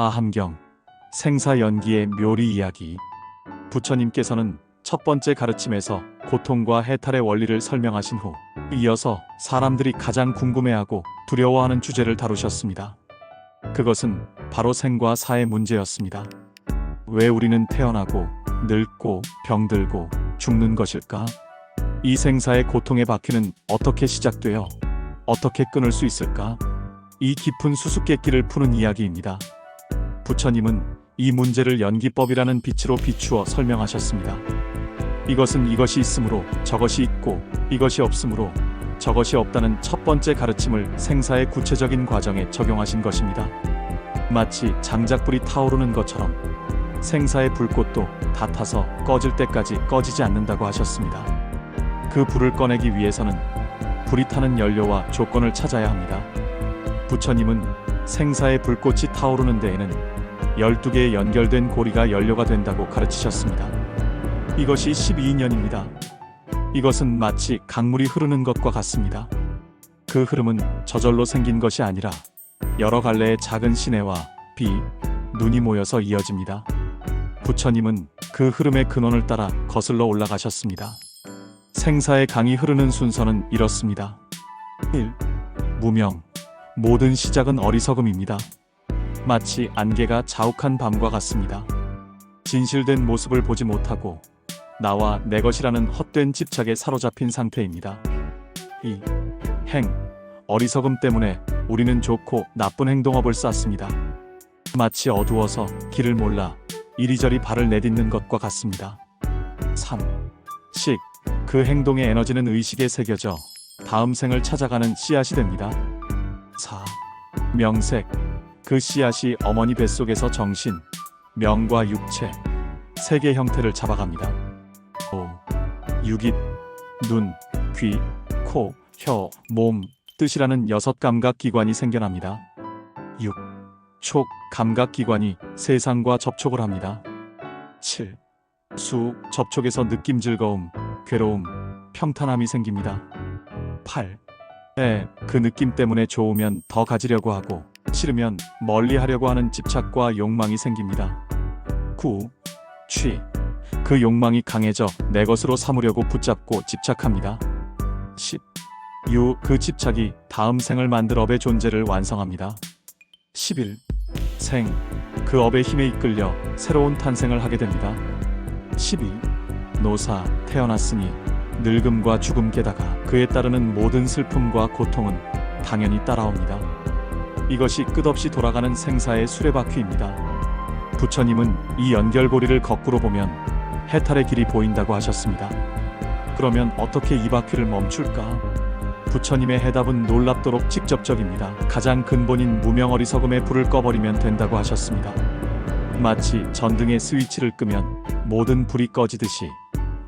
아함경 생사 연기의 묘리 이야기 부처님께서는 첫 번째 가르침에서 고통과 해탈의 원리를 설명하신 후 이어서 사람들이 가장 궁금해하고 두려워하는 주제를 다루셨습니다. 그것은 바로 생과 사의 문제였습니다. 왜 우리는 태어나고 늙고 병들고 죽는 것일까? 이 생사의 고통의 바퀴는 어떻게 시작되어 어떻게 끊을 수 있을까? 이 깊은 수수께끼를 푸는 이야기입니다. 부처님은 이 문제를 연기법이라는 빛으로 비추어 설명하셨습니다. 이것은 이것이 있으므로 저것이 있고 이것이 없으므로 저것이 없다는 첫 번째 가르침을 생사의 구체적인 과정에 적용하신 것입니다. 마치 장작불이 타오르는 것처럼 생사의 불꽃도 다 타서 꺼질 때까지 꺼지지 않는다고 하셨습니다. 그 불을 꺼내기 위해서는 불이 타는 연료와 조건을 찾아야 합니다. 부처님은 생사의 불꽃이 타오르는 데에는 12개의 연결된 고리가 연료가 된다고 가르치셨습니다. 이것이 12인연입니다. 이것은 마치 강물이 흐르는 것과 같습니다. 그 흐름은 저절로 생긴 것이 아니라 여러 갈래의 작은 시내와 비, 눈이 모여서 이어집니다. 부처님은 그 흐름의 근원을 따라 거슬러 올라가셨습니다. 생사의 강이 흐르는 순서는 이렇습니다. 1. 무명. 모든 시작은 어리석음입니다. 마치 안개가 자욱한 밤과 같습니다. 진실된 모습을 보지 못하고 나와 내 것이라는 헛된 집착에 사로잡힌 상태입니다. 2. 행. 어리석음 때문에 우리는 좋고 나쁜 행동업을 쌓습니다. 마치 어두워서 길을 몰라 이리저리 발을 내딛는 것과 같습니다. 3. 식. 그 행동의 에너지는 의식에 새겨져 다음 생을 찾아가는 씨앗이 됩니다. 4. 명색. 그 씨앗이 어머니 뱃속에서 정신, 명과 육체, 세계 형태를 잡아갑니다. 5. 육입. 눈, 귀, 코, 혀, 몸, 뜻이라는 여섯 감각 기관이 생겨납니다. 6. 촉, 감각 기관이 세상과 접촉을 합니다. 7. 수, 접촉에서 느낌 즐거움, 괴로움, 평탄함이 생깁니다. 8. 에, 그 느낌 때문에 좋으면 더 가지려고 하고, 싫으면 멀리 하려고 하는 집착과 욕망이 생깁니다. 9. 취. 그 욕망이 강해져 내 것으로 삼으려고 붙잡고 집착합니다. 10. 유, 그 집착이 다음 생을 만들 업의 존재를 완성합니다. 11. 생, 그 업의 힘에 이끌려 새로운 탄생을 하게 됩니다. 12. 노사, 태어났으니 늙음과 죽음 게다가 그에 따르는 모든 슬픔과 고통은 당연히 따라옵니다. 이것이 끝없이 돌아가는 생사의 수레바퀴입니다. 부처님은 이 연결고리를 거꾸로 보면 해탈의 길이 보인다고 하셨습니다. 그러면 어떻게 이 바퀴를 멈출까? 부처님의 해답은 놀랍도록 직접적입니다. 가장 근본인 무명 어리석음의 불을 꺼버리면 된다고 하셨습니다. 마치 전등의 스위치를 끄면 모든 불이 꺼지듯이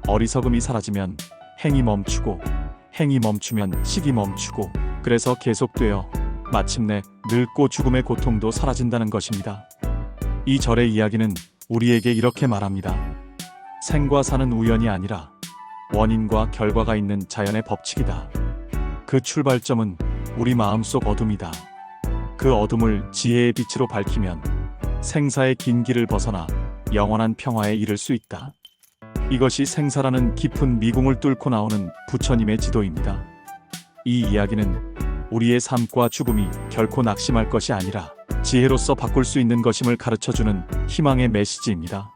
어리석음이 사라지면 행이 멈추고 행이 멈추면 식이 멈추고 그래서 계속되어 마침내 늙고 죽음의 고통도 사라진다는 것입니다. 이 절의 이야기는 우리에게 이렇게 말합니다. 생과 사는 우연이 아니라 원인과 결과가 있는 자연의 법칙이다. 그 출발점은 우리 마음속 어둠이다. 그 어둠을 지혜의 빛으로 밝히면 생사의 긴 길을 벗어나 영원한 평화에 이를 수 있다. 이것이 생사라는 깊은 미궁을 뚫고 나오는 부처님의 지도입니다. 이 이야기는 우리의 삶과 죽음이 결코 낙심할 것이 아니라 지혜로서 바꿀 수 있는 것임을 가르쳐주는 희망의 메시지입니다.